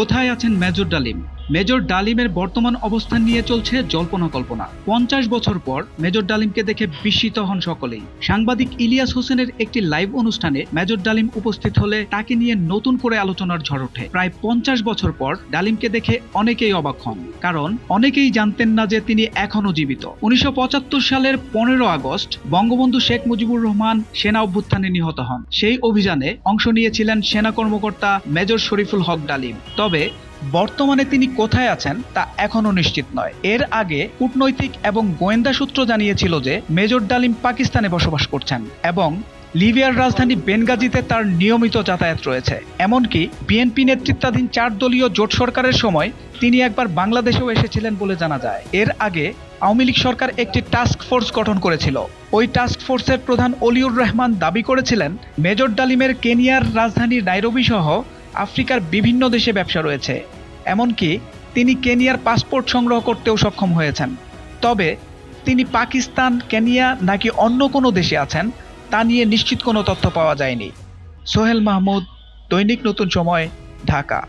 কোথায় আছেন মেজর ডালিম? মেজর ডালিমের বর্তমান অবস্থান নিয়ে চলছে জল্পনা কল্পনা। পঞ্চাশ বছর পর মেজর ডালিমকে দেখে বিস্মিত হন সকলেই। সাংবাদিক ইলিয়াস হোসেনের একটি লাইভ অনুষ্ঠানে মেজর ডালিম উপস্থিত হলে তাকে নিয়ে নতুন করে আলোচনার ঝড় ওঠে। প্রায় পঞ্চাশ বছর পর ডালিমকে দেখে অনেকেই অবাক হন। কারণ অনেকেই জানতেন না যে তিনি এখনও জীবিত। উনিশশো পঁচাত্তর সালের পনেরো আগস্ট বঙ্গবন্ধু শেখ মুজিবুর রহমান সেনা অভ্যুত্থানে নিহত হন। সেই অভিযানে অংশ নিয়েছিলেন সেনা কর্মকর্তা মেজর শরীফুল হক ডালিম। তবে বর্তমানে তিনি কোথায় আছেন তা এখনও নিশ্চিত নয়। এর আগে কূটনৈতিক এবং গোয়েন্দা সূত্র জানিয়েছিল যে মেজর ডালিম পাকিস্তানে বসবাস করছেন এবং লিবিয়ার রাজধানী বেনগাজিতে তার নিয়মিত যাতায়াত রয়েছে। এমনকি বিএনপি নেতৃত্বাধীন চার দলীয় জোট সরকারের সময় তিনি একবার বাংলাদেশেও এসেছিলেন বলে জানা যায়। এর আগে আওয়ামী লীগ সরকার একটি টাস্ক ফোর্স গঠন করেছিল। ওই টাস্ক ফোর্সের প্রধান অলিউর রহমান দাবি করেছিলেন, মেজর ডালিমের কেনিয়ার রাজধানী নাইরোবি সহ আফ্রিকার বিভিন্ন দেশে ব্যবসা রয়েছে, এমনকি তিনি কেনিয়ার পাসপোর্ট সংগ্রহ করতেও সক্ষম হয়েছেন। তবে তিনি পাকিস্তান, কেনিয়া নাকি অন্য কোনো দেশে আছেন, তা নিয়ে নিশ্চিত কোনো তথ্য পাওয়া যায়নি। সোহেল মাহমুদ, দৈনিক নতুন সময়, ঢাকা।